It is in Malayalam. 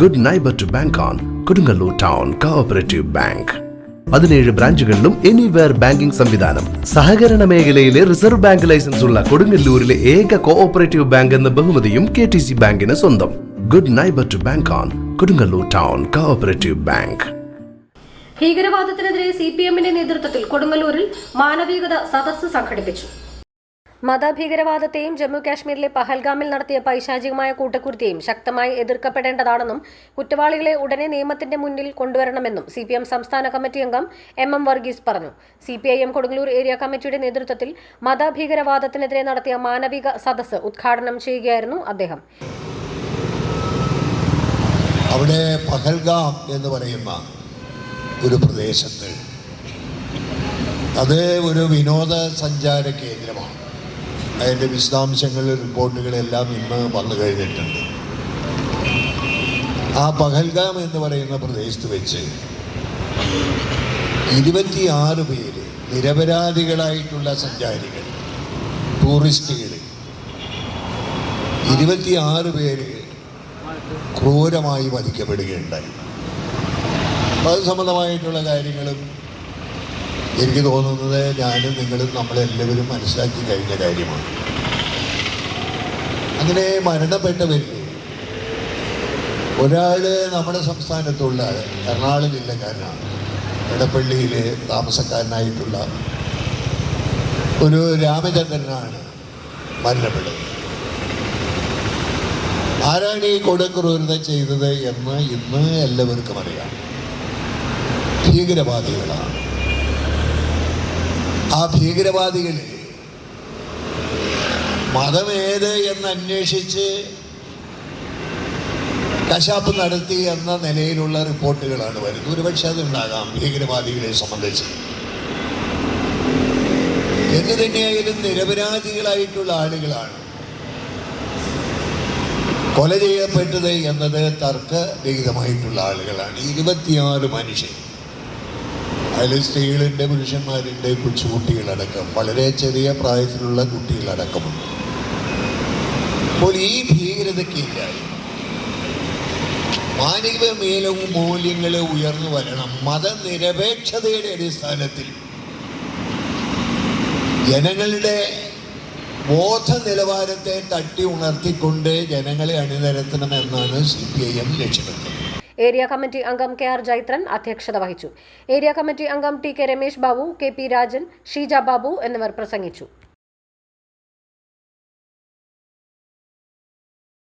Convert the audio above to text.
Good neighbour to bank on Kodungallur town cooperative bank പതിനേഴ് ബ്രാഞ്ചുകളിലും എനിവെയർ ബാങ്കിംഗ് സംവിധാനം. സഹകരണ മേഖലയിലെ റിസർവ് ബാങ്ക് ലൈസൻസ് ഉള്ള കൊടുങ്ങല്ലൂരിലെ ഏക കോഓപ്പറേറ്റീവ് ബാങ്ക് എന്ന ബഹുമതിയും കെ ടി സി ബാങ്കിന് സ്വന്തം. Good neighbour to bank on Kodungallur town cooperative bank ഭീകരവാദത്തിനെതിരെ C P എമ്മിന്റെ നേതൃത്വത്തിൽ കൊടുങ്ങല്ലൂരിൽ മാനവികത സദസ്സ് സംഘടിപ്പിച്ചു. മതഭീകരവാദത്തെയും ജമ്മു കാശ്മീരിലെ പഹൽഗാമിൽ നടത്തിയ പൈശാചികമായ കൂട്ടക്കുരുത്തിയും ശക്തമായി എതിർക്കപ്പെടേണ്ടതാണെന്നും കുറ്റവാളികളെ ഉടനെ നിയമത്തിന്റെ മുന്നിൽ കൊണ്ടുവരണമെന്നും സി സംസ്ഥാന കമ്മിറ്റി അംഗം എം എം വർഗീസ് പറഞ്ഞു. C P I M Kodungallur area കമ്മിറ്റിയുടെ നേതൃത്വത്തിൽ മതഭീകരവാദത്തിനെതിരെ നടത്തിയ മാനവിക സദസ്സ് ഉദ്ഘാടനം ചെയ്യുകയായിരുന്നു അദ്ദേഹം. അവിടെ പഹൽഗാം എന്ന് പറയുന്ന ഒരു പ്രദേശത്ത് അത് ഒരു വിനോദസഞ്ചാര കേന്ദ്രമാണ്. അതിന്റെ വിശദാംശങ്ങൾ റിപ്പോർട്ടുകളെല്ലാം ഇന്ന് വന്നു കഴിഞ്ഞിട്ടുണ്ട്. ആ പഹൽഗാം എന്ന് പറയുന്ന പ്രദേശത്ത് വെച്ച് ഇരുപത്തിയാറ് പേര് നിരപരാധികളായിട്ടുള്ള സഞ്ചാരികൾ ടൂറിസ്റ്റുകൾ ഇരുപത്തിയാറ് പേര് ക്രൂരമായി വധിക്കപ്പെടുകയുണ്ടായി. അത് സംബന്ധമായിട്ടുള്ള കാര്യങ്ങളും എനിക്ക് തോന്നുന്നത് ഞാനും നിങ്ങളും നമ്മളെല്ലാവരും മനസ്സിലാക്കി കഴിഞ്ഞ കാര്യമാണ്. അങ്ങനെ മരണപ്പെട്ടവരിൽ ഒരാൾ നമ്മുടെ സംസ്ഥാനത്തുള്ള എറണാകുളം ജില്ലക്കാരനാണ്. ഇടപ്പള്ളിയിലെ താമസക്കാരനായിട്ടുള്ള ഒരു രാമചന്ദ്രനാണ് മരണപ്പെട്ടത്. ആരാണ് ഈ കൊടുക്രൂരത ചെയ്തത് എന്ന് ഇന്ന് എല്ലാവർക്കും അറിയാം. ഭീകരവാദികളാണ്. ആ ഭീകരവാദികൾ മതമേത് എന്ന് അന്വേഷിച്ച് കശാപ്പ് നടത്തി എന്ന നിലയിലുള്ള റിപ്പോർട്ടുകളാണ് വരുന്നത്. ഒരുപക്ഷെ അതുണ്ടാകാം ഭീകരവാദികളെ സംബന്ധിച്ച്. എന്ത് തന്നെയായാലും നിരപരാധികളായിട്ടുള്ള ആളുകളാണ് കൊല ചെയ്യപ്പെട്ടത് എന്നത് തർക്കരഹിതമായിട്ടുള്ള ആളുകളാണ്. ഇരുപത്തിയാറ് മനുഷ്യർ അതിൽ സ്ത്രീകളിന്റെ പുരുഷന്മാരുടെ കൊച്ചു കൊച്ചുകുട്ടികളടക്കം. വളരെ ചെറിയ പ്രായത്തിലുള്ള കുട്ടികളടക്കമുണ്ട്. അപ്പോൾ ഈ ഭീകരതയ്ക്കില്ലായി മാനവിക മേലവും മൂല്യങ്ങൾ ഉയർന്നു വരണം. മതനിരപേക്ഷതയുടെ അടിസ്ഥാനത്തിൽ ജനങ്ങളുടെ ബോധ നിലവാരത്തെ തട്ടി ഉണർത്തിക്കൊണ്ട് ജനങ്ങളെ അണിനിരത്തണമെന്നാണ് സി പി ഐ എം ലക്ഷ്യമിടുന്നത് ഏരിയ കമ്മിറ്റി അംഗം കെ ആർ ജൈത്രൻ അധ്യക്ഷത വഹിച്ചു. ഏരിയ കമ്മിറ്റി അംഗം T K Ramesh Babu K P Rajan Sheeja Babu എന്നിവർ പ്രസംഗിച്ചു.